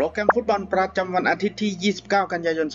โปรแกรมฟุตบอลประจำวันอาทิตย์ที่ 29 กันยายน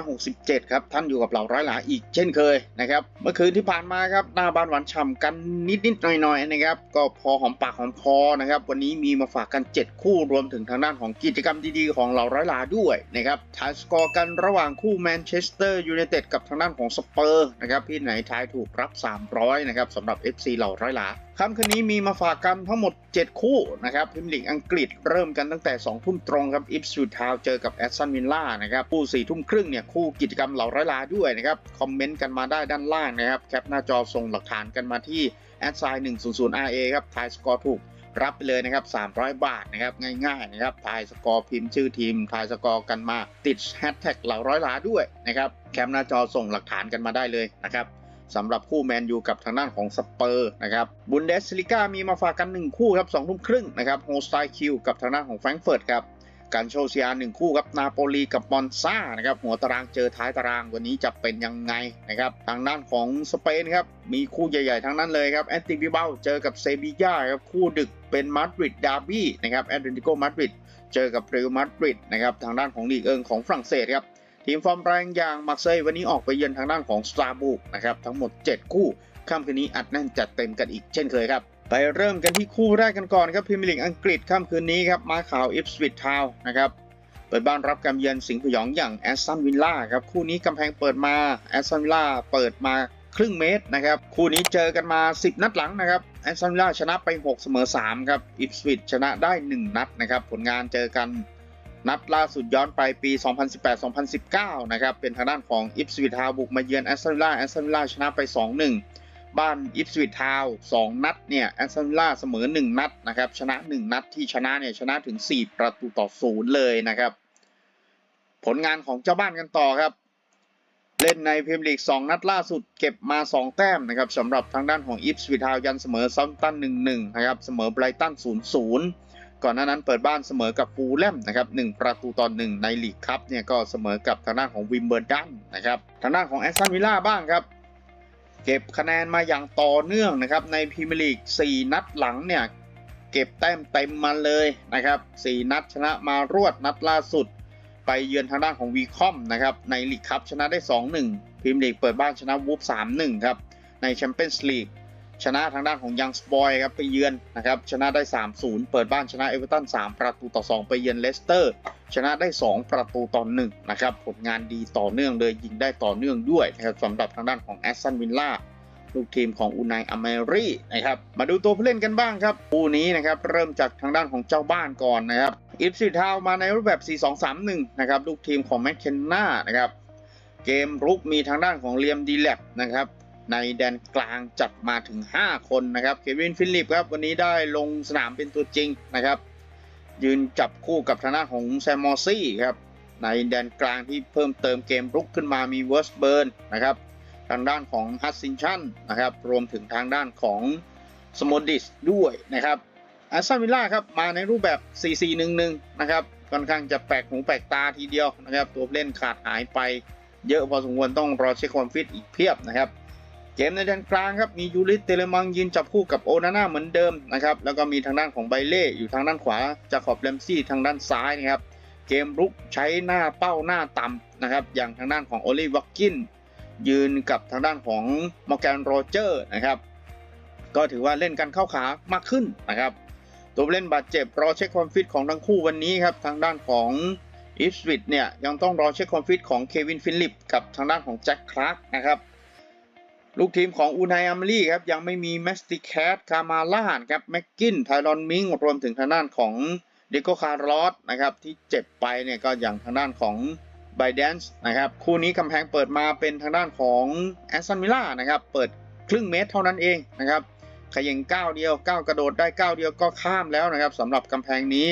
2567 ครับ ท่านอยู่กับเราร้อยหลาอีกเช่นเคยนะครับ เมื่อคืนที่ผ่านมาครับหน้าบ้านหวานฉ่ำกันนิดๆหน่อยๆนะครับ ก็พอหอมปากหอมคอนะครับ วันนี้มีมาฝากกัน 7 คู่รวมถึงทางด้านของกิจกรรมดีๆ ของเราร้อยหลาด้วยนะครับทายสกอร์กันระหว่างคู่แมนเชสเตอร์ยูไนเต็ดกับทางด้านของสเปอร์นะครับพี่ไหนทายถูกรับ 300 นะครับสำหรับ FC เหล่าร้อยหลา ค่ำคืนนี้มีมาฝากกันทั้งหมด 7 คู่นะครับพิมลีกอังกฤษเริ่มกันตั้งแต่ 2 ทุ่มตรงครับอิฟสูทาวเจอกับแอสตันวิลล่านะครับคู่4ทุ่มครึ่งเนี่ยคู่กิจกรรมเหล่าร้อยลาด้วยนะครับ คอมเมนต์กันมาได้ด้านล่างนะครับ แคปหน้าจอส่งหลักฐานกันมาที่แอดไซน์100 RA ครับทายสกอร์ถูกรับไปเลยนะครับ 300 บาทนะครับ ง่ายๆนะครับ ทายสกอร์พิมพ์ชื่อทีม ทายสกอร์กันมาติดแฮชแท็กเหล่าร้อยล้าด้วยนะครับ แคปหน้าจอส่งหลักฐานกันมาได้เลยนะครับ สำหรับคู่แมนยูกับทางด้านของสเปอร์นะครับบุนเดสลิก้ามีมาฝากกัน 1 คู่ครับ2ทุ่มครึ่งนะครับโฮสไตคิวกับทางด้านของแฟรงก์เฟิร์ตครับการโชเซียหนึ่งคู่ครับนาโปลีกับมอนซานะครับหัวตารางเจอท้ายตารางวันนี้จะเป็นยังไงนะครับทางด้านของสเปนครับมีคู่ใหญ่ๆทั้งนั้นเลยครับแอตติบิเบลเจอกับเซบีย่าครับคู่ดึกเป็นมาดริดดาร์บี้นะครับแอตเลติโกมาดริดเจอกับเรอัลมาดริดนะครับทางด้านของลีกเอิงของฝรั่งเศสครับ ทีมฟอร์มแรงอย่างมาร์เซย์วันนี้ออกไปเยือนทางด้านของสตาร์บุกนะครับทั้งหมด 7 คู่ค่ำคืนนี้อัดแน่นจัดเต็มกันอีกเช่นเคยครับ ไปเริ่มกันที่คู่แรกกันก่อนครับพรีเมียร์ลีกอังกฤษค่ำคืนนี้ครับมาข่าวอิฟสวิตทาวนะครับเปิดบ้านรับการเยือนสิงห์พยองอย่างแอสตันวิลล่าครับคู่นี้กำแพงเปิดมาแอสตันวิลล่าเปิดมาครึ่งเมตรนะครับคู่นี้เจอกันมา 10 นัดหลังนะครับแอสตันวิลล่าชนะไป 6 เสมอ3ครับอิฟสวิตชนะได้ 1 นัดนะครับผลงานเจอกัน นัดล่าสุดย้อนไปปี 2018-2019 นะครับ เป็นทางด้านของอิฟสวิทาวบุกมาเยือนแอสตันวิลล่าแอสตันวิลล่าชนะไป 2-1 บ้านอิฟสวิทาว2นัดเนี่ยแอสตันวิลล่าเสมอ 1 นัดนะครับ ชนะ 1 นัดที่ชนะเนี่ยชนะถึง 4 ประตูต่อ 0 เลยนะครับ ผลงานของเจ้าบ้านกันต่อครับ เล่นในพรีเมียร์ลีก 2 นัดล่าสุดเก็บมา 2 แต้มนะครับสำหรับทางด้านของอิฟสวิทาวยันเสมอซัมตัน 1-1 นะครับ เสมอไบรตัน 0-0 ก่อนหน้านั้นเปิดบ้านเสมอกับฟูลแลมนะครับ1ประตูต่อ1ในลีกคัพเนี่ยก็เสมอกับทางด้านของวิมเบอร์ดันนะครับทางด้านของแอสตันวิลล่าบ้างครับเก็บคะแนนมาอย่างต่อเนื่องนะครับในพรีเมียร์ลีก 4 นัดหลังเนี่ยเก็บแต้มเต็มมาเลยนะครับ 4 นัดชนะมารวดนัดล่าสุด ไปเยือนทางด้านของวีคอมนะครับในลีกคัพชนะได้ 2-1พรีเมียร์ลีกเปิดบ้านชนะวูฟ3-1 ครับ ในแชมเปี้ยนส์ลีก ชนะทางด้านของยังสปอยครับไปเยือนนะครับชนะได้ 3-0 เปิดบ้านชนะเอเวอร์ตัน3ประตูต่อ 2 ไปเยือนเลสเตอร์ ชนะได้ 2 ประตูต่อ1นะครับผลงานดีต่อเนื่องเลยยิงได้ต่อเนื่องด้วยนะครับสำหรับทางด้านของแอสตันวิลล่าลูกทีมของอูนายอเมรีนะครับมาดูตัวผู้เล่นกันบ้างครับคู่นี้นะครับเริ่มจากทางด้านของเจ้าบ้านก่อนนะครับอิฟซิทาวมาในรูปแบบ 4-2-3-1 นะครับลูกทีมของแมคเคนนานะครับเกมรุกมีทางด้านของเลียมดีแลบนะครับ ในแดนกลางจัดมาถึง 5 คนนะครับ เควินฟิลิปครับวันนี้ได้ลงสนามเป็นตัวจริงนะครับ ยืนจับคู่กับทางด้านของแซมมอร์ซี่ครับ ในแดนกลางที่เพิ่มเติมเกมรุกขึ้นมามีเวิร์สเบิร์นนะครับ ทางด้านของฮัตซินชันนะครับ รวมถึงทางด้านของสโมดิสด้วยนะครับอาซาวิลล่าครับ มาในรูปแบบ 4-4-1-1 นะครับ ค่อนข้างจะแปลกหูแปลกตาทีเดียวนะครับ ตัวเล่นขาดหายไปเยอะพอสมควรต้องรอเช็คความฟิตอีกเพียบนะครับ เกมในแดนกลางครับมียูริสเตเลมังยืนจับคู่กับโอนาน่าเหมือนเดิมนะครับแล้วก็มีทางด้านของไบเล่อยู่ทางด้านขวาจาขอบเลมซี่ทางด้านซ้ายนะครับเกมรุกใช้หน้าเป้าหน้าต่ำนะครับอย่างทางด้านของโอลิวักกินยืนกับทางด้านของมอร์แกนโรเจอร์นะครับก็ถือว่าเล่นกันเข้าขามากขึ้นนะครับตัวเล่นบาดเจ็บรอเช็คความฟิตของทั้งคู่วันนี้ครับทางด้านของอิฟสวิตเนี่ยยังต้องรอเช็คความฟิตของเควินฟิลิปกับทางด้านของแจ็คคลาร์กนะครับ ลูกทีมของอูนายอัมลี่ครับ ยังไม่มีแมสติแคทคามาล่านครับแม็กกินไทรอนมิงรวมถึงทางด้านของเดโกคาร์ลอสนะครับที่เจ็บไปเนี่ยก็อย่างทางด้านของไบเดนส์นะครับคู่นี้กำแพงเปิดมาเป็นทางด้านของแอสตันวิลล่านะครับเปิดครึ่งเมตรเท่านั้นเองนะครับขย่งก้าวเดียวก้าวกระโดดได้ก้าวเดียวก็ข้ามแล้วนะครับสำหรับกำแพงนี้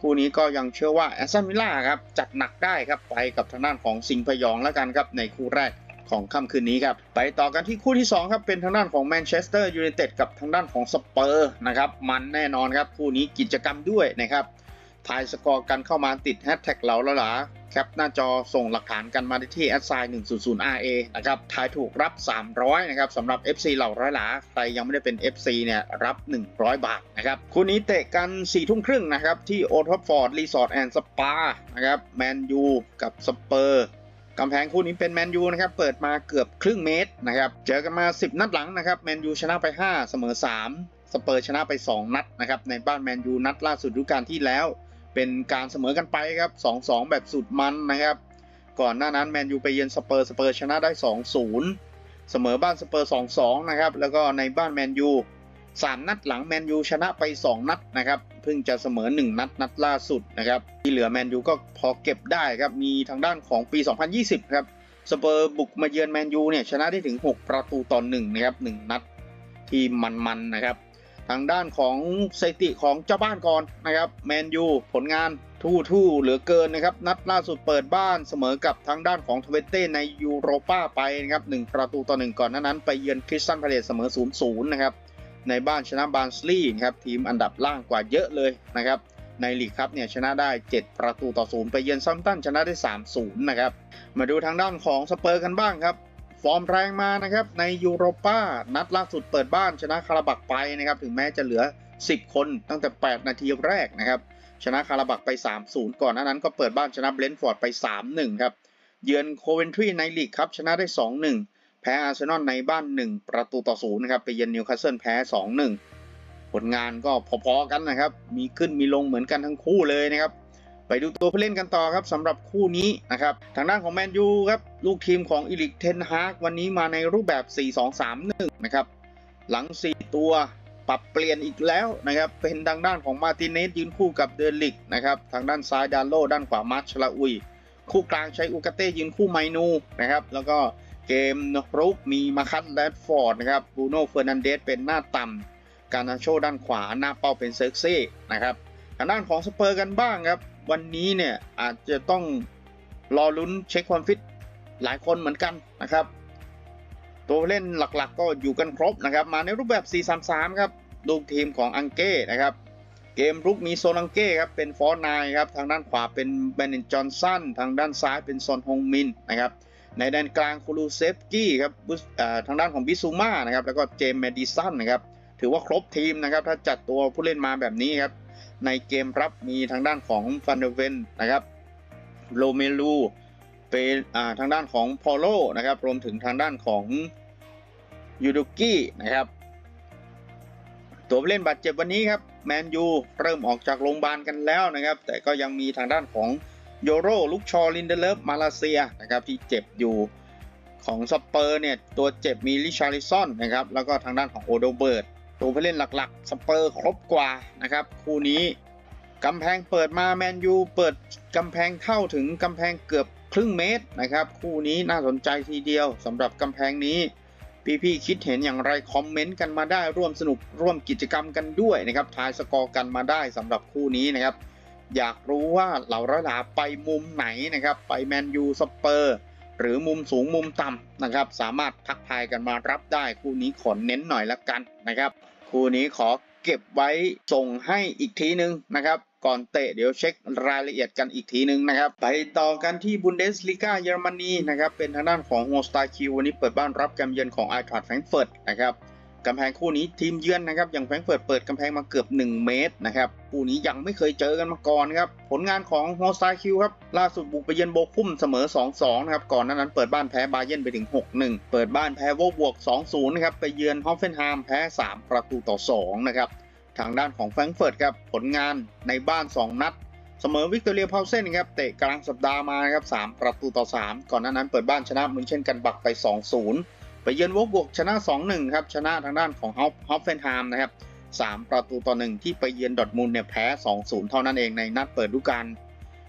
คู่นี้ก็ยังเชื่อว่าแอสตันวิลล่าครับจัดหนักได้ครับไปกับทางด้านของสิงห์พยองแล้วกันครับในคู่แรก ของค่ำคืนนี้ครับไปต่อกันที่คู่ที่ 2 ครับ เป็นทางด้านของแมนเชสเตอร์ยูไนเต็ดกับทางด้านของสเปอร์นะครับมันแน่นอนครับคู่นี้กิจกรรมด้วยนะครับทายสกอร์กันเข้ามาติดแฮชแท็กเหล่าละหลาแคปหน้าจอส่งหลักฐานกันมาได้ที่ a d s i g n 100 RA นะครับทายถูกรับ 300นะครับสำหรับ FC เหล่าร้อยหลาใครยังไม่ได้เป็น FC เนี่ยรับ 100 บาทนะครับคู่นี้เตะกัน4ทุ่มครึ่งนะครับที่โอทัฟฟอร์ดรีสอร์ทแอนด์สปานะครับแมนยูกับสเปอร์ กำแพงคู่นี้เป็นแมนยูนะครับเปิดมาเกือบครึ่งเมตรนะครับเจอกันมา 10 นัดหลังนะครับแมนยูชนะไป 5 เสมอ 3 สเปอร์ชนะไป 2 นัดนะครับในบ้านแมนยูนัดล่าสุดฤดูกาลที่แล้ว เป็นการเสมอกันไปครับ 2-2 แบบสุดมันนะครับก่อนหน้านั้นแมนยูไปเยือนสเปอร์สเปอร์ชนะได้ 2-0 เสมอบ้านสเปอร์ 2-2 นะครับแล้วก็ในบ้านแมนยู3นัดหลังแมนยูชนะไป 2 นัดนะครับ เพิ่งจะเสมอ 1 นัดนัดล่าสุดนะครับที่เหลือแมนยูก็พอเก็บได้ครับมีทางด้านของปี 2020 ครับสเปอร์บุกมาเยือนแมนยูเนี่ยชนะได้ถึง 6 ประตูต่อ1นะครับ1นัดที่มันๆนะครับ ทางด้านของสถิติของเจ้าบ้านก่อนนะครับแมนยูผลงานทู่ทู่เหลือเกินนะครับ นัดล่าสุดเปิดบ้านเสมอกับทางด้านของทเวเต้ในยูโรป้าไปนะครับ1ประตูต่อ1ก่อนนั้นไปเยือนคริสตันพาเลตเสมอ0-0นะครับ ในบ้านชนะบาร์นสลีย์ครับทีมอันดับล่างกว่าเยอะเลยนะครับในลีกครับเนี่ยชนะได้ 7 ประตูต่อ0ไปเยือนซัมตันชนะได้ 3-0 นะครับ มาดูทางด้านของสเปอร์กันบ้างครับ ฟอร์มแรงมานะครับในยูโรป้านัดล่าสุดเปิดบ้านชนะคาราบักไปนะครับถึงแม้จะเหลือ 10 คนตั้งแต่ 8 นาทีแรกนะครับชนะคาราบักไป 3-0 ก่อนหน้านั้นก็เปิดบ้านชนะเบรนฟอร์ดไป 3-1 ครับ เยือนโคเวนทรีในลีกครับชนะได้ 2-1 พ้อาร์เซนอลในบ้าน 1 ประตูต่อ0นะครับไปเยือนนิวคาสเซิลแพ้ 2-1 ผลงานก็พอๆกันนะครับ มีขึ้นมีลงเหมือนกันทั้งคู่เลยนะครับ ไปดูตัวผู้เล่นกันต่อครับสำหรับคู่นี้นะครับ ทางด้านของแมนยูครับ ลูกทีมของอีลิกเทนฮากวันนี้มาในรูปแบบ 4-2-3-1 นะครับ หลัง 4 ตัวปรับเปลี่ยนอีกแล้วนะครับ เป็นทางด้านของมาติเนสยืนคู่กับเดลิกนะครับ ทางด้านซ้ายดานโลด้านขวามาร์ชลาอุย คู่กลางใช้อุกาเต้ยืนคู่ไมนูนะครับ แล้วก็ เกมรุกมีมาคัตแรดฟอร์ดนะครับบูโน่เฟอร์นันเดสเป็นหน้าต่ำการนาโชด้านขวาหน้าเป้าเป็นเซิร์กเซ่นะครับทางด้านของสเปอร์กันบ้างครับ วันนี้เนี่ยอาจจะต้องรอลุ้นเช็คความฟิตหลายคนเหมือนกันนะครับ ตัวเล่นหลักๆก็อยู่กันครบนะครับ มาในรูปแบบ 4-3-3 ครับลูกทีมของอังเก้นะครับเกมรุกมีโซลังเก้ครับเป็นฟอร์นายครับทางด้านขวาเป็นแบนเนนจอห์นสันทางด้านซ้ายเป็นซอนฮงมินนะครับ ในแดนกลางคูลูเซฟกี้ครับทางด้านของบิซูมานะครับแล้วก็เจมส์แมดิสันนะครับถือว่าครบทีมนะครับถ้าจัดตัวผู้เล่นมาแบบนี้ครับในเกมรับมีทางด้านของฟันเดเวนนะครับโรเมลูเป็นทางด้านของพอโลนะครับรวมถึงทางด้านของยูดุกี้นะครับตัวผู้เล่นบาดเจ็บวันนี้ครับแมนยูเริ่มออกจากโรงพยาบาลกันแล้วนะครับ แต่ก็ยังมีทางด้านของ โยโรลุกชอลินเดเลฟมาเลเซียนะครับที่เจ็บอยู่ของสเปอร์เนี่ยตัวเจ็บมีลิชาริซอนนะครับแล้วก็ทางด้านของโอโดเบิร์ตตัวผู้เล่นหลักๆสเปอร์ครบกว่านะครับคู่นี้กำแพงเปิดมาแมนยูเปิดกำแพงเข้าถึงกำแพงเกือบครึ่งเมตรนะครับคู่นี้น่าสนใจทีเดียวสำหรับกำแพงนี้พี่ๆคิดเห็นอย่างไรคอมเมนต์กันมาได้ร่วมสนุกร่วมกิจกรรมกันด้วยนะครับทายสกอร์กันมาได้สำหรับคู่นี้นะครับ อยากรู้ว่าเหล่าร้อยหลาไปมุมไหนนะครับ ไปแมนยูสเปอร์หรือมุมสูงมุมต่ำนะครับ สามารถทักทายกันมารับได้ คู่นี้ขอเน้นหน่อยละกันนะครับ คู่นี้ขอเก็บไว้ส่งให้อีกทีนึงนะครับก่อนเตะเดี๋ยวเช็ครายละเอียดกันอีกทีนึงนะครับ ไปต่อกันที่บุนเดสลิก้าเยอรมนีนะครับเป็นทางด้านของโฮสตาคิววันนี้เปิดบ้านรับการเยือนของไอทรัดแฟรงเฟิร์ตนะครับ กำแพงคู่นี้ทีมเยือนนะครับอย่างแฟรงเฟิร์ตเปิดกำแพงมาเกือบ 1 เมตรนะครับคู่นี้ยังไม่เคยเจอกันมาก่อนครับผลงานของโฮสตาคิวครับล่าสุดบุกไปเยือนโบคุ้มเสมอ 2-2 นะครับก่อนน้านั้นเปิดบ้านแพ้บาเยนไปถึง 6-1 เปิดบ้านแพ้โวบวก 2-0 นะครับไปเยือนฮอฟเฟนไฮม์แพ้ 3 ประตูต่อ 2 นะครับทางด้านของแฟรงเฟิร์ตครับผลงานในบ้าน 2 นัดเสมอวิกตอเรียพาวเซนครับเตะกลางสัปดาห์มานะครับ3ประตูต่อ 3 ก่อนหน้านั้นเปิดบ้านชนะมุนเช่นกันบักไป 2-0 ไปเยือนวอกบวกชนะ 2-1 ครับ ชนะทางด้านของฮอฟฮอฟเฟนไฮม์นะครับ 3 ประตูต่อ 1 ที่ไปเยือนดอทมุนเนี่ยแพ้ 2-0 เท่านั้นเองในนัดเปิดฤดูกาล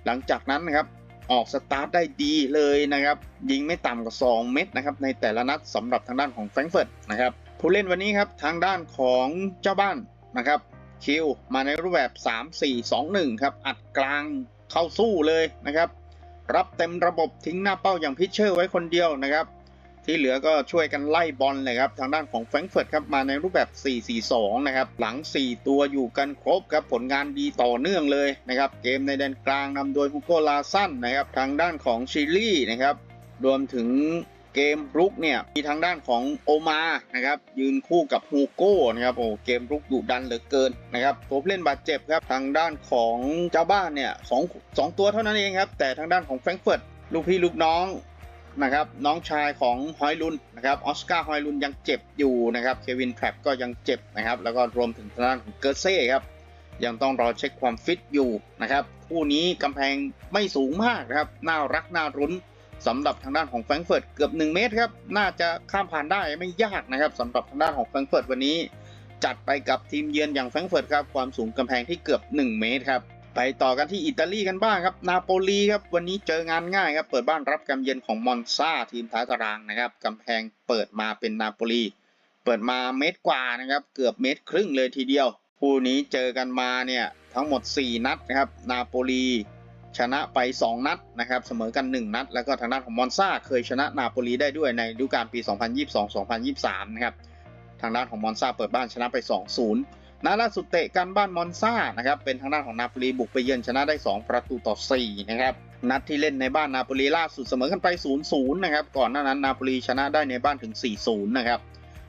หลังจากนั้นนะครับออกสตาร์ทได้ดีเลยนะครับ ยิงไม่ต่ำกว่า 2 เม็ดนะครับในแต่ละนัดสำหรับทางด้านของแฟรงเฟิร์ตนะครับผู้เล่นวันนี้ครับทางด้านของเจ้าบ้านนะครับคิวมาในรูปแบบ 3-4-2-1 ครับ อัดกลางเข้าสู้เลยนะครับ รับเต็มระบบทิ้งหน้าเป้าอย่างพิเชอร์ไว้คนเดียวนะครับ ที่เหลือก็ช่วยกันไล่บอลเลยครับ ทางด้านของแฟรงก์เฟิร์ตครับมาในรูปแบบ 4-4-2 นะครับ หลัง 4 ตัวอยู่กันครบครับ ผลงานดีต่อเนื่องเลยนะครับ เกมในแดนกลางนำโดยฮูโกลาซันนะครับ ทางด้านของชิลี่นะครับ รวมถึงเกมรุกเนี่ยมีทางด้านของโอมานะครับยืนคู่กับฮูโก้นะครับโอ้เกมรุกดุดันเหลือเกินนะครับตัวเล่นบาดเจ็บครับทางด้านของเจ้าบ้านเนี่ยสองสองตัวเท่านั้นเองครับแต่ทางด้านของแฟรงก์เฟิร์ตลูกพี่ลูกน้อง นะครับน้องชายของฮอยลุนนะครับออสการ์ฮอยลุนยังเจ็บอยู่นะครับเควินแทรปก็ยังเจ็บนะครับแล้วก็รวมถึงทางด้านของเกอร์เซ่ครับยังต้องรอเช็คความฟิตอยู่นะครับคู่นี้กำแพงไม่สูงมากนะครับน่ารักน่ารุ้นสำหรับทางด้านของแฟรงเฟิร์ตเกือบ 1 เมตรครับน่าจะข้ามผ่านได้ไม่ยากนะครับสำหรับทางด้านของแฟรงเฟิร์ตวันนี้ จัดไปกับทีมเยือนอย่างแฟรงเฟิร์ตครับความสูงกำแพงที่เกือบ 1 เมตรครับ ไปต่อกันที่อิตาลีกันบ้างครับ นาโปลีครับ วันนี้เจองานง่ายครับ เปิดบ้านรับกำเยือนของมอนซาทีมท้ายตารางนะครับกำแพงเปิดมาเป็นนาโปลี เปิดมาเมตรกว่านะครับ เกือบเมตรครึ่งเลยทีเดียว คู่นี้เจอกันมาเนี่ยทั้งหมด 4 นัดนะครับ นาโปลีชนะไป 2 นัดนะครับ เสมอกัน 1 นัด แล้วก็ทางด้านของมอนซาเคยชนะนาโปลีได้ด้วยในฤดูกาลปี 2022-2023 นะครับ ทางด้านของมอนซาเปิดบ้านชนะไป 2-0 นัดล่าสุดเตะกันบ้านมอนซานะครับเป็นทางด้านของนาโปลีบุกไปเยือนชนะได้ 2 ประตูต่อ4นะครับนัดที่เล่นในบ้านนาโปลีล่าสุดเสมอกันไป0-0นะครับก่อนหน้านั้นนาโปลีชนะได้ในบ้านถึง 4-0นะครับ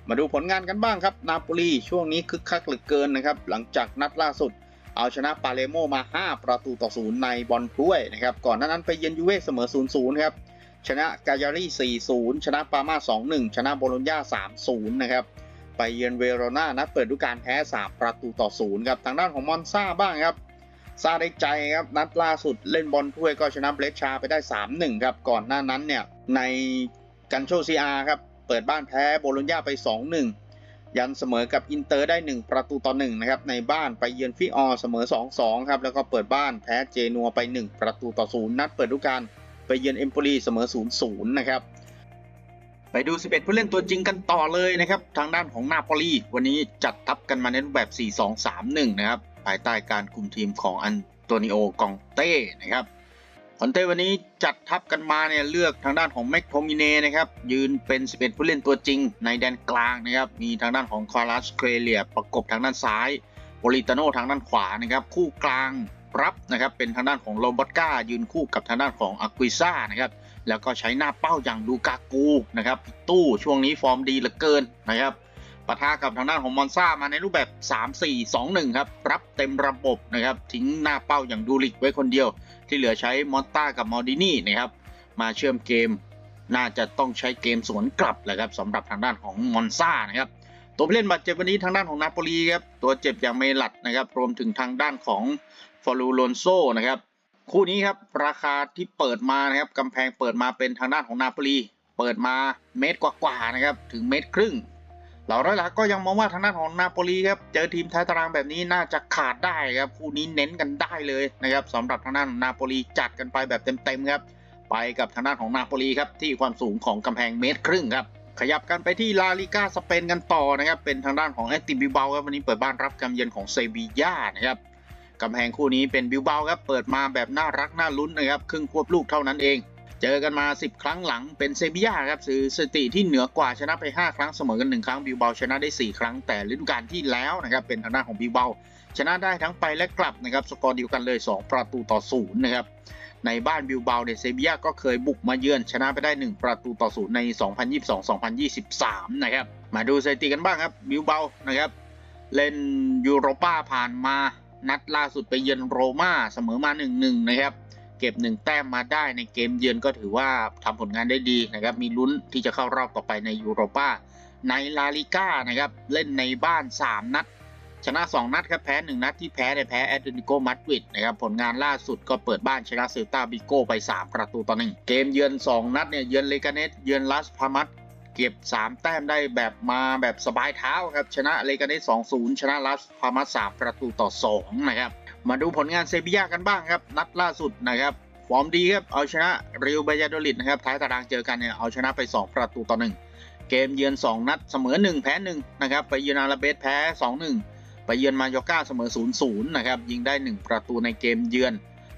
มาดูผลงานกันบ้างครับนาโปลีช่วงนี้คึกคักเหลือเกินนะครับหลังจากนัดล่าสุด เอาชนะปาเลโมมา 5 ประตูต่อ0ในบอลถ้วยนะครับก่อนหน้านั้นไปเยือนยูเว่เสมอ 0-0ครับชนะกายารี4-0 ชนะปามา 2-1 ชนะโบโลญญา3-0 นะครับ ไปเยือนเวโรนานัดเปิดฤดูกาลแพ้3ประตูต่อ0ครับทางด้านของมอนซาบ้างครับซาได้ใจครับนัดล่าสุดเล่นบอลถ้วยก็ชนะเบรชชาไปได้ 3-1 ครับก่อนหน้านั้นเนี่ยในกันโชซีอาครับเปิดบ้านแพ้โบโลญญาไป 2-1 ยันเสมอกับอินเตอร์ได้ 1 ประตูต่อ1นะครับในบ้านไปเยือนฟิออเสมอ 2-2 ครับแล้วก็เปิดบ้านแพ้เจนัวไป 1 ประตูต่อ0นัดเปิดฤดูกาลไปเยือนเอมโปลีเสมอ 0-0 นะครับ ไปดู 11 ผู้เล่นตัวจริงกันต่อเลยนะครับ ทางด้านของนาโปลีวันนี้จัดทัพกันมาในรูปแบบ 4-2-3-1 นะครับ ภายใต้การคุมทีมของอันโตนิโอกองเต้นะครับคอนเต้วันนี้จัดทัพกันมาเนี่ยเลือกทางด้านของแม็กโทมิเน่นะครับยืนเป็น 11 ผู้เล่นตัวจริง ในแดนกลางนะครับมีทางด้านของคารัสเคเลียประกบทางด้านซ้ายโปลิตาโนทางด้านขวานะครับคู่กลางรับนะครับเป็นทางด้านของโรบอตก้ายืนคู่กับทางด้านของอากุิซ่านะครับ แล้วก็ใช้หน้าเป้าอย่างลูกากูนะครับตู้ช่วงนี้ฟอร์มดีเหลือเกินนะครับปะทะกับทางด้านของมอนซ่ามาในรูปแบบ 3-4-2-1 ครับ รับเต็มระบบนะครับ ทิ้งหน้าเป้าอย่างดูริกไว้คนเดียว ที่เหลือใช้มอนต้ากับมอร์ดินี่นะครับ มาเชื่อมเกม น่าจะต้องใช้เกมสวนกลับแหละครับสำหรับทางด้านของมอนซ่านะครับ ตัวผู้เล่นบาดเจ็บวันนี้ทางด้านของนาโปลีครับ ตัวเจ็บอย่างเมลัดนะครับ รวมถึงทางด้านของฟอรูโลนโซนะครับ คู่นี้ครับราคาที่เปิดมานะครับกำแพงเปิดมาเป็นทางด้านของนาโปลีเปิดมาเมตรกว่าๆนะครับถึงเมตรครึ่งเหล่าร้อยหลักก็ยังมองว่าทางด้านของนาโปลีครับเจอทีมท้ายตารางแบบนี้น่าจะขาดได้ครับคู่นี้เน้นกันได้เลยนะครับสำหรับทางด้านของนาโปลีจัดกันไปแบบเต็มๆครับไปกับทางด้านของนาโปลีครับที่ความสูงของกำแพงเมตรครึ่งครับขยับกันไปที่ลาลิก้าสเปนกันต่อนะครับเป็นทางด้านของแอตติบิเบาครับวันนี้เปิดบ้านรับกำเยือนของเซบีย่านะครับ กำแพงคู่นี้เป็นบิวเบาครับเปิดมาแบบน่ารักน่าลุ้นนะครับครึ่งควบลูกเท่านั้นเอง เจอกันมา 10 ครั้งหลังเป็นเซบียาครับซื้อสติที่เหนือกว่าชนะไป 5 ครั้งเสมอกัน 1 ครั้งบิวเบาชนะได้ 4 ครั้งแต่ฤดูกาลที่แล้วนะครับเป็นทางด้านของบิวเบาชนะได้ทั้งไปและกลับนะครับสกอร์เดียวกันเลย 2 ประตูต่อศูนย์นะครับในบ้านบิวเบาเนี่ยเซบียาก็เคยบุกมาเยือนชนะไปได้ 1 ประตูต่อศูนย์ใน 2022-2023 นะครับมาดูสถิติกันบ้างครับบิวเบานะครับเล่นยูโรป้าผ่านมา นัดล่าสุดไปเยือนโรม่าเสมอมา 1-1 นะครับ เก็บ 1 แต้มมาได้ในเกมเยือนก็ถือว่าทำผลงานได้ดีนะครับ มีลุ้นที่จะเข้ารอบต่อไปในยูโรปาในลาลิก้านะครับ เล่นในบ้าน 3 นัด ชนะ 2 นัดครับแพ้ 1 นัดที่แพ้ในแพ้แอตเลติโกมาดริดนะครับ ผลงานล่าสุดก็เปิดบ้านชนะเซลตาบิโกไป 3 ประตูต่อ1เกมเยือน 2 นัดเนี่ยเยือนเลกาเนสเยือนลาสพามัส เก็บ 3 แต้มได้แบบมาแบบสบายเท้าครับ ชนะเลกาเนส2-0 ชนะลาสพามัส3ประตูต่อ 2 นะครับ มาดูผลงานเซบีย่ากันบ้างครับ นัดล่าสุดนะครับ ฟอร์มดีครับ เอาชนะเรอัลบายาโดลิดนะครับ ท้ายตารางเจอกันเนี่ย เอาชนะไป 2 ประตูต่อ 1 เกมเยือน 2 นัดเสมอ 1 แพ้1นะครับ ไปเยือนอาราเบสแพ้ 2-1 ไปเยือนมายอก้าเสมอ 0-0 นะครับ ยิงได้ 1 ประตูในเกมเยือน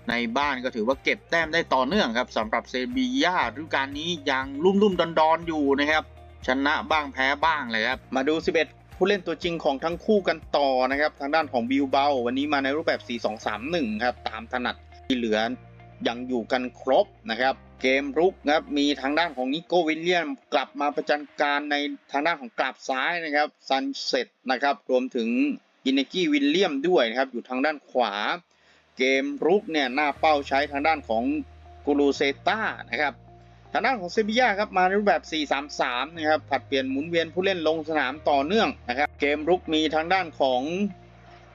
ในบ้านก็ถือว่าเก็บแต้มได้ต่อเนื่องครับสำหรับเซบีย่าฤดูกาลนี้ยังลุ่มๆดอนๆอยู่นะครับ ชนะบ้างแพ้บ้างเลยครับ มาดู 11 ผู้เล่นตัวจริงของทั้งคู่กันต่อนะครับ ทางด้านของบิลเบาวันนี้มาในรูปแบบ 4-2-3-1 ครับ ตามถนัดที่เหลือยังอยู่กันครบนะครับ เกมรุกนะครับมีทางด้านของนิโกวิลเลียมกลับมาประจันการในทางด้านของกลับซ้ายนะครับซันเซ็ตนะครับรวมถึงอินเนกี้วิลเลียมด้วยนะครับอยู่ทางด้านขวา เกมรุกเนี่ยหน้าเป้าใช้ทางด้านของกูรูเซต้านะครับทางด้านของเซบียาครับมาในรูปแบบ 4-3-3 นะครับผัดเปลี่ยนหมุนเวียนผู้เล่นลงสนามต่อเนื่องนะครับเกมรุกมีทางด้านของ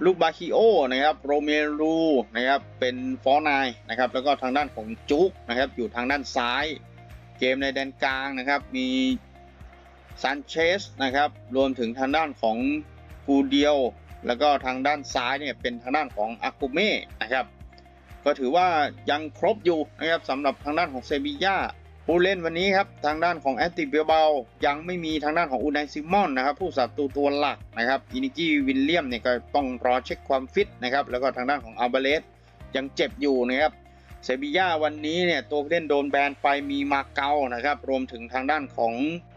ลูกบาคิโอนะครับโรเมรูนะครับเป็นฟอร์นายนะครับแล้วก็ทางด้านของจุกนะครับอยู่ทางด้านซ้าย เกมในแดนกลางนะครับมีซันเชสนะครับรวมถึงทางด้านของกูเดียว แล้วก็ทางด้านซ้ายเนี่ยเป็นทางด้านของอากูเม่นะครับก็ถือว่ายังครบอยู่นะครับสำหรับทางด้านของเซบีย่าผู้เล่นวันนี้ครับทางด้านของแอตติเบลเบายังไม่มีทางด้านของอูนายซิมอนนะครับผู้สับตูตัวหลักนะครับอินิกี้วิลเลียมเนี่ยก็ต้องรอเช็คความฟิตนะครับแล้วก็ทางด้านของอัลเบเลสยังเจ็บอยู่นะครับเซบีย่าวันนี้เนี่ยตัวเล่นโดนแบนไปมีมาเกานะครับรวมถึงทางด้านของ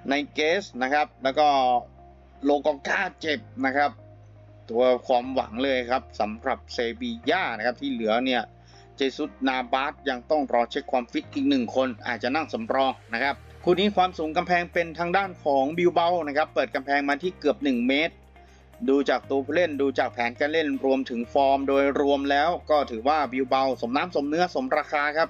ไนเกสนะครับแล้วก็โลกองกาเจ็บนะครับ ตัวความหวังเลยครับสำหรับเซบีย่านะครับที่เหลือเนี่ยเจสุสนาบาสยังต้องรอเช็คความฟิตอีกหนึ่งคนอาจจะนั่งสำรองนะครับคู่นี้ความสูงกำแพงเป็นทางด้านของบิลเบานะครับเปิดกำแพงมาที่เกือบ 1 เมตร ดูจากตัวผู้เล่นดูจากแผนการเล่นรวมถึงฟอร์มโดยรวมแล้วก็ถือว่าบิลเบาสมน้ำสมเนื้อสมราคาครับ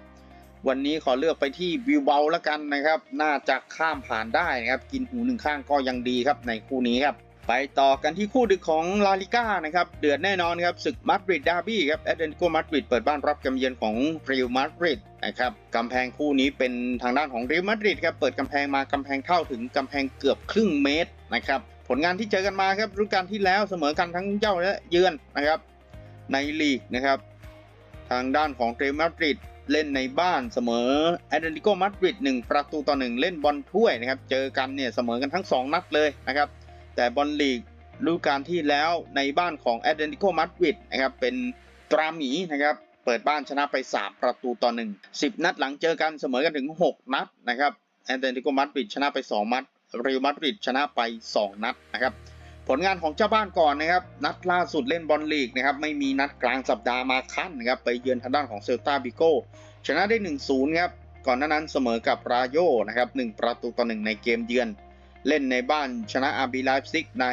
วันนี้ขอเลือกไปที่บิลเบาแล้วกันนะครับ น่าจะข้ามผ่านได้นะครับ กินหูหนึ่งข้างก็ยังดีครับในคู่นี้ครับ ไปต่อกันที่คู่ดึกของลาลิก้านะครับ เดือดแน่นอนครับศึกมาดริดดาร์บี้ครับแอตเลติโกมาดริดเปิดบ้านรับกำเยือนของเรอัลมาดริดนะครับกำแพงคู่นี้เป็นทางด้านของเรอัลมาดริดครับเปิดกำแพงมากำแพงเท่าถึงกำแพงเกือบครึ่งเมตรนะครับผลงานที่เจอกันมาครับฤดูกาลที่แล้วเสมอกันทั้งเจ้าและเยือนนะครับในลีกนะครับทางด้านของเรอัลมาดริดเล่นในบ้านเสมอแอตเลติโกมาดริด1ประตูต่อ1เล่นบอลถ้วยนะครับเจอกันเนี่ยเสมอกันทั้ง 2 นัดเลยนะครับ แต่บอลลีกฤดูกาลที่แล้วในบ้านของแอตเลติโกมาดริดนะครับเป็นตราหมีนะครับเปิดบ้านชนะไป 3 ประตูต่อ 1 10 นัดหลังเจอกันเสมอกันถึง 6 นัดนะครับแอตเลติโกมาดริดชนะไป 2 นัดเรอัลมาดริดชนะไป 2 นัดนะครับผลงานของเจ้าบ้านก่อนนะครับ นัดล่าสุดเล่นบอลลีกนะครับไม่มีนัดกลางสัปดาห์มาขั้นนะครับไปเยือนทางด้านของเซลตาบิโกชนะได้ 1-0 ครับ ก่อนหน้านั้นเสมอกับราโยนะครับ1ประตูต่อ1ในเกมเยือน เล่นในบ้านชนะอาร์บีไลฟ์ซิกใน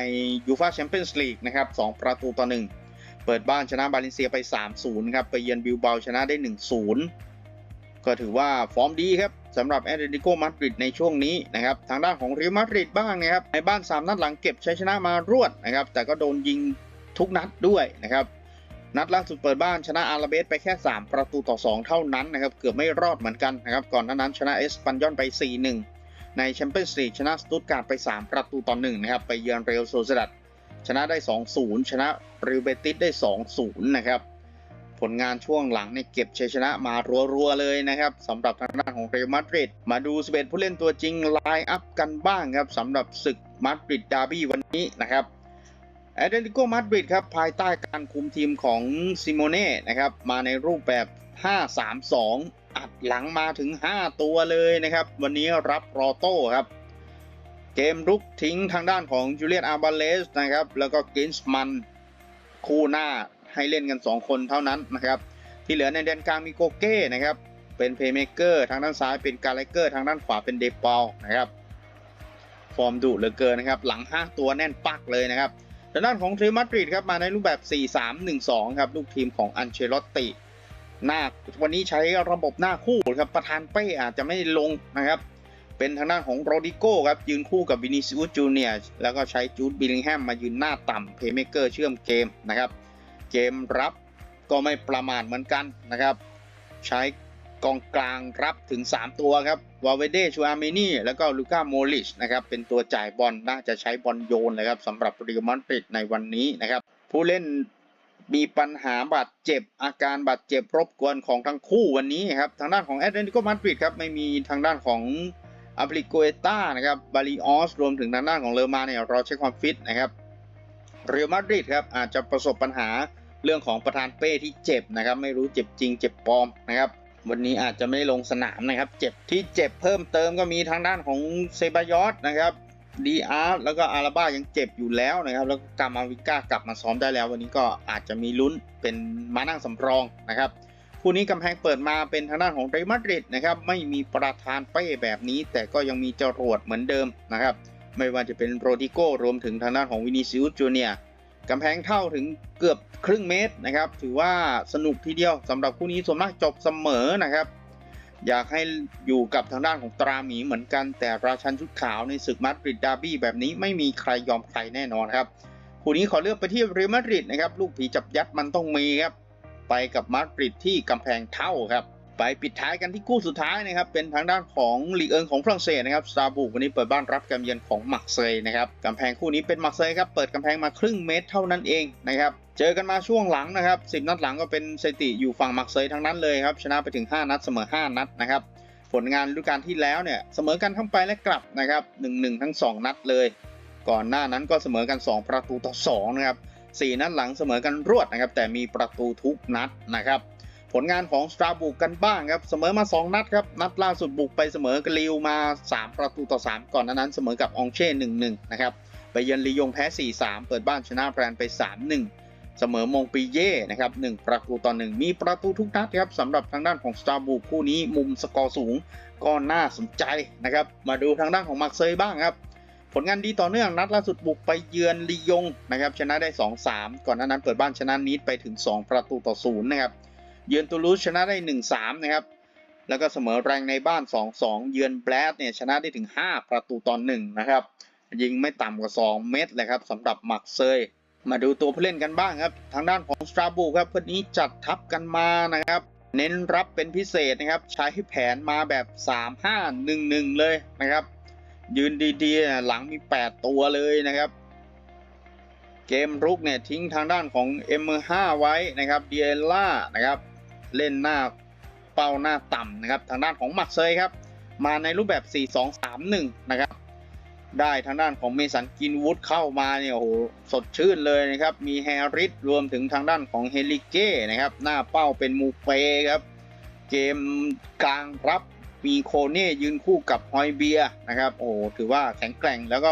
ยูฟาแชมเปี้ยนส์ลีกนะครับ2ประตูต่อ 1 เปิดบ้านชนะบาเลนเซียไป 3-0 ครับไปเยือนบิลเบาชนะได้ 1-0 ก็ถือว่าฟอร์มดีครับสำหรับแอตเลติโกมาดริดในช่วงนี้นะครับทางด้านของเรอัลมาดริดบ้างนะครับในบ้าน 3 นัดหลังเก็บชัยชนะมารวดนะครับแต่ก็โดนยิงทุกนัดด้วยนะครับนัดล่าสุดเปิดบ้านชนะอาราเบสไปแค่ 3 ประตูต่อ 2 เท่านั้นนะครับเกือบไม่รอดเหมือนกันนะครับก่อนหน้านั้นชนะเอสปันยอนไป 4-1 ในแชมเปี้ยนส์ลีกชนะสตุตการ์ดไป 3 ประตูต่อ1นะครับ ไปเยือนเรอัลโซเซดัดชนะได้ 2-0 ชนะริวเบติสได้ 2-0 นะครับ ผลงานช่วงหลังเนี่ยเก็บชัยชนะมารัวๆเลยนะครับสำหรับทางด้านของเรอัลมาดริดมาดู 11 ผู้เล่นตัวจริงไลน์อัพกันบ้างครับสำหรับศึกมาดริดดาร์บี้วันนี้นะครับแอตเลติโกมาดริดครับภายใต้การคุมทีมของซิโมเน่นะครับมาในรูปแบบ 5-3-2 อัดหลังมาถึง 5 ตัวเลยนะครับ วันนี้รับรอโต้ครับ เกมรุกทิ้งทางด้านของจูเลียนอาบาเลสนะครับ แล้วก็กินส์มันคู่หน้าให้เล่นกัน 2 คนเท่านั้นนะครับ ที่เหลือในแดนกลางมีโกเก้นะครับ เป็นเพย์เมเกอร์ทางด้านซ้ายเป็นกาเลเกอร์ทางด้านขวาเป็นเดปอลนะครับ ฟอร์มดุเหลือเกินนะครับ หลัง 5 ตัวแน่นปักเลยนะครับทางด้านของเทรมาดริดครับมาในรูปแบบ 4-3-1-2 ครับ ลูกทีมของอันเชลอตติ หน้าวันนี้ใช้ระบบหน้าคู่ครับประธานเป้อาจจะไม่ลงนะครับ เป็นทางด้านของโรดิโก้ครับยืนคู่กับวินิซิอุสจูเนียร์แล้วก็ใช้จูดบิลลิงแฮมมายืนหน้าต่ำเพย์เมเกอร์เชื่อมเกมนะครับ เกมรับก็ไม่ประมาทเหมือนกันนะครับ ใช้กองกลางรับถึง 3 ตัวครับวาเวเดชูอาเมนี่แล้วก็ลูก้าโมลิชนะครับเป็นตัวจ่ายบอลน่าจะใช้บอลโยนเลยครับสำหรับเรอัลมาดริดในวันนี้นะครับ ผู้เล่น มีปัญหาบาดเจ็บ อาการบาดเจ็บรบกวนของทั้งคู่วันนี้ครับ ทางด้านของแอตเลติโกมาดริดครับ ไม่มีทางด้านของอาบริโกเอต้านะครับบาริออสรวมถึงทางด้านของเลอมาเนี่ยเรอเช็คความฟิตนะครับเรอัลมาดริดครับอาจจะประสบปัญหาเรื่องของประธานเป้ที่เจ็บนะครับ ไม่รู้เจ็บจริงเจ็บปลอมนะครับ วันนี้อาจจะไม่ได้ลงสนามนะครับ เจ็บที่เจ็บเพิ่มเติมก็มีทางด้านของเซบายอสนะครับ ดีอาร์แล้วก็อาราบ้ายังเจ็บอยู่แล้วนะครับแล้วกามาวิก้ากลับมาซ้อมได้แล้ว วันนี้ก็อาจจะมีลุ้นเป็นมานั่งสำรองนะครับคู่นี้กำแพงเปิดมาเป็นทางด้านของเรอัลมาดริดนะครับไม่มีประธานเป้แบบนี้ แต่ก็ยังมีจรวดเหมือนเดิมนะครับไม่ว่าจะเป็นโรดิโก้รวมถึงทางด้านของวินิซิอุสจูเนียกำแพงเท่าถึงเกือบครึ่งเมตรนะครับถือว่าสนุกทีเดียวสำหรับคู่นี้ส่วนมากจบเสมอนะครับ อยากให้อยู่กับทางด้านของตราหมีเหมือนกัน แต่ราชันชุดขาวในศึกมาดริดดาร์บี้แบบนี้ไม่มีใครยอมใครแน่นอนครับคู่นี้ขอเลือกไปที่เรอัลมาดริดนะครับลูกผีจับยัดมันต้องมีครับไปกับมาดริดที่กำแพงเท่าครับ ไปปิดท้ายกันที่คู่สุดท้ายนะครับ เป็นทางด้านของลีกเอิงของฝรั่งเศสนะครับสตาบุกวันนี้เปิดบ้านรับการเยือนของมักเซย์นะครับกำแพงคู่นี้เป็นมักเซย์ครับเปิดกำแพงมาครึ่งเมตรเท่านั้นเองนะครับเจอกันมาช่วงหลังนะครับ10นัดหลังก็เป็นสถิติอยู่ฝั่งมักเซย์ทั้งนั้นเลยครับชนะไปถึง 5 นัดเสมอ 5 นัดนะครับผลงานฤดูกาลที่แล้วเนี่ยเสมอกันทั้งไปและกลับนะครับ1-1 ทั้ง 2 นัดเลย ก่อนหน้านั้นก็เสมอกัน 2 ประตูต่อ2นะครับ4นัดหลังเสมอกันรวดนะครับแต่มีประตูทุกนัดนะครับ ผลงานของสตราบุกกันบ้างครับ เสมอมา 2 นัดครับ นัดล่าสุดบุกไปเสมอกลิวมา 3 ประตูต่อ 3 ก่อนนั้นเสมอกับองเช่ 1-1 นะครับ ไปเยือนลียงแพ้ 4-3 เปิดบ้านชนะแบรนไป 3-1 เสมอมงปีเย่นะครับ 1 ประตูต่อ 1 มีประตูทุกนัดครับสำหรับทางด้านของสตาร์บุกคู่นี้มุมสกอร์สูงก็น่าสนใจนะครับ มาดูทางด้านของมักเซยบ้างครับผลงานดีต่อเนื่องนัดล่าสุดบุกไปเยือนลียงนะครับชนะได้ 2-3 ก่อนหน้านั้นเปิดบ้านชนะนีดไปถึง 2 ประตูต่อ 0 นะครับ เยือนตูลูสชนะได้ 1-3 นะครับ แล้วก็เสมอแรงในบ้าน 2-2 เยือนแบลดเนี่ยชนะได้ถึง 5 ประตูต่อ1นะครับ ยิงไม่ต่ำกว่า 2 เม็ดเลยครับสำหรับมักเซย มาดูตัวผู้เล่นกันบ้างครับ ทางด้านของสตราบูครับวันนี้จัดทัพกันมานะครับ เน้นรับเป็นพิเศษนะครับ ใช้แผนมาแบบ 3-5-1-1 เลยนะครับ ยืนดีๆ หลังมี 8 ตัวเลยนะครับเกมรุกเนี่ยทิ้งทางด้านของ M5 ไว้นะครับเดียล่านะครับ เล่นหน้าเป้าหน้าต่ำนะครับ ทางด้านของมักเซยครับ มาในรูปแบบ 4-2-3-1 นะครับ ได้ทางด้านของเมสันกินวูดเข้ามาเนี่ยโอ้โหสดชื่นเลยนะครับ มีแฮร์ริสรวมถึงทางด้านของเฮลิเก้นะครับ หน้าเป้าเป็นมูเปครับ เกมกลางรับมีโคเน่ยืนคู่กับฮอยเบียนะครับ โอ้ถือว่าแข็งแกร่งแล้วก็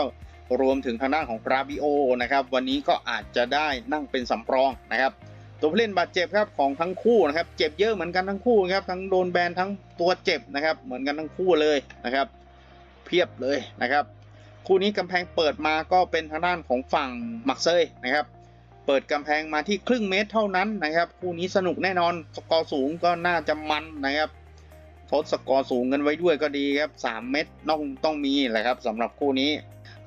รวมถึงทางด้านของราบิโอนะครับ วันนี้ก็อาจจะได้นั่งเป็นสำรองนะครับ ตัวผู้เล่นบาดเจ็บครับของทั้งคู่นะครับ เจ็บเยอะเหมือนกันทั้งคู่ครับ ทั้งโดนแบนทั้งตัวเจ็บนะครับ เหมือนกันทั้งคู่เลยนะครับ เพียบเลยนะครับ คู่นี้กำแพงเปิดมาก็เป็นทางด้านของฝั่งมักเซยนะครับ เปิดกำแพงมาที่ครึ่งเมตรเท่านั้นนะครับ คู่นี้สนุกแน่นอนสกอร์สูงก็น่าจะมันนะครับทดสกอร์สูงกันไว้ด้วยก็ดีครับ 3 เม็ดต้องต้องมีแหละครับสำหรับคู่นี้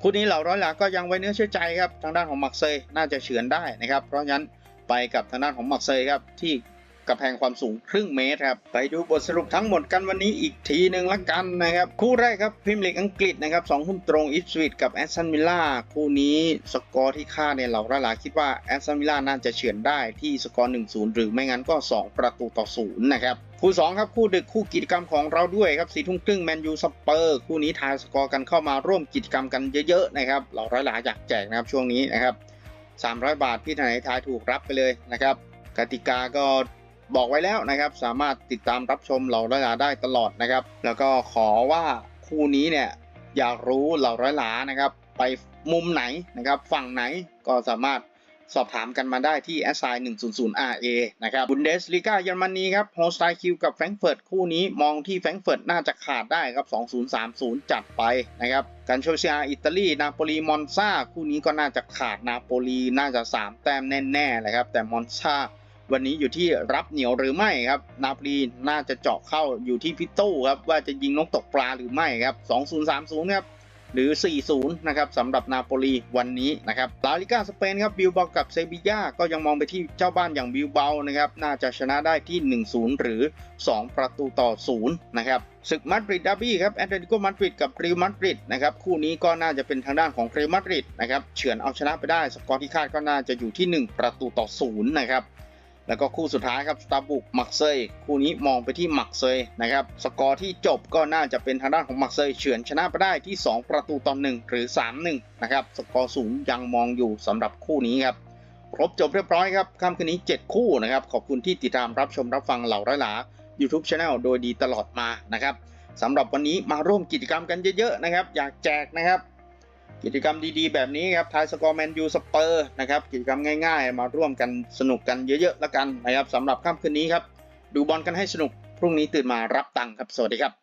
คู่นี้เหล่าร้อยหลักก็ยังไว้เนื้อเชื่อใจครับทางด้านของมักเซยน่าจะเฉือนได้นะครับ เพราะฉะนั้น ไปกับทางด้านของมักเซยครับที่กำแพงความสูงครึ่งเมตรครับไปดูบทสรุปทั้งหมดกันวันนี้อีกทีหนึ่งละกันนะครับคู่แรกครับพิมลีกอังกฤษนะครับสองทุ่มตรงอิฟสวิตกับแอสตันวิลล่าคู่นี้สกอร์ที่ค่าเนี่ยเหล่าร้อยหลักคิดว่าแอสตันวิลล่าน่าจะเฉือนได้ที่สกอร์ 1-0 หรือไม่งั้นก็ 2 ประตูต่อศูนย์นะครับคู่2ครับคู่ดึกคู่กิจกรรมของเราด้วยครับสี่ทุ่มครึ่งแมนยูสเปอร์คู่นี้ทายสกอร์กันเข้ามาร่วมกิจกรรมกันเยอะๆนะครับเหล่าร้อยหลาอยากแจกนะครับช่วงนี้นะครับ 300 บาทพี่ทนายทายถูกรับไปเลยนะครับ กติกาก็บอกไว้แล้วนะครับ สามารถติดตามรับชมเหล่าร้อยล้านได้ตลอดนะครับ แล้วก็ขอว่าคู่นี้เนี่ยอยากรู้เหล่าร้อยล้านนะครับ ไปมุมไหนนะครับ ฝั่งไหนก็สามารถ สอบถามกันมาได้ที่ s i 100 RA นะครับบุนเดสลีกาเยอรมนีครับโฮสไตคิวกับแฟรงเฟิร์ตคู่นี้มองที่แฟรงเฟิร์ตน่าจะขาดได้ครับ 2030 จัดไปนะครับกันโชเซียอิตาลีนาโปลีมอนซาคู่นี้ก็น่าจะขาดนาโปลีน่าจะ 3 แต้มแน่ๆเลยครับแต่มอนซาวันนี้อยู่ที่รับเหนียวหรือไม่ครับ นาโปลีน่าจะเจาะเข้าอยู่ที่พิโต้ครับว่าจะยิงนกตกปลาหรือไม่ครับ 2030 ครับ หรือ 40 นะครับสำหรับนาโปลีวันนี้นะครับลาลิกาสเปนครับบิลเบากับเซบียาก็ยังมองไปที่เจ้าบ้านอย่างบิลเบานะครับน่าจะชนะได้ที่ 1-0 หรือ 2 ประตูต่อ 0 นะครับศึกมาดริดดาร์บี้ครับแอตเลติโกมาดริดกับเรอัลมาดริดนะครับคู่นี้ก็น่าจะเป็นทางด้านของเรอัลมาดริดนะครับเฉือนเอาชนะไปได้ สกอร์ที่คาดก็น่าจะอยู่ที่ 1 ประตูต่อ 0 นะครับ แล้วก็คู่สุดท้ายครับสตาร์บุกมักเซยคู่นี้มองไปที่มักเซยนะครับสกอร์ที่จบก็น่าจะเป็นทางด้านของมักเซยเฉือนชนะไปได้ที่ 2 ประตูต่อ1หรือ 3-1นะครับสกอร์สูงยังมองอยู่สำหรับคู่นี้ครับครบจบเรียบร้อยครับค่ำคืนนี้ 7 คู่นะครับขอบคุณที่ติดตามรับชมรับฟังเหล่าร้อยหลา YouTube Channel โดยดีตลอดมานะครับสำหรับวันนี้มาร่วมกิจกรรมกันเยอะๆนะครับ อยากแจกนะครับ กิจกรรมดีๆ แบบนี้ครับทายสกอร์แมนยูสเปอร์นะครับกิจกรรมง่ายๆ มาร่วมกันสนุกกันเยอะๆแล้วกันนะครับสำหรับค่ำคืนนี้ครับ ดูบอลกันให้สนุกพรุ่งนี้ตื่นมารับตังค์ครับ สวัสดีครับ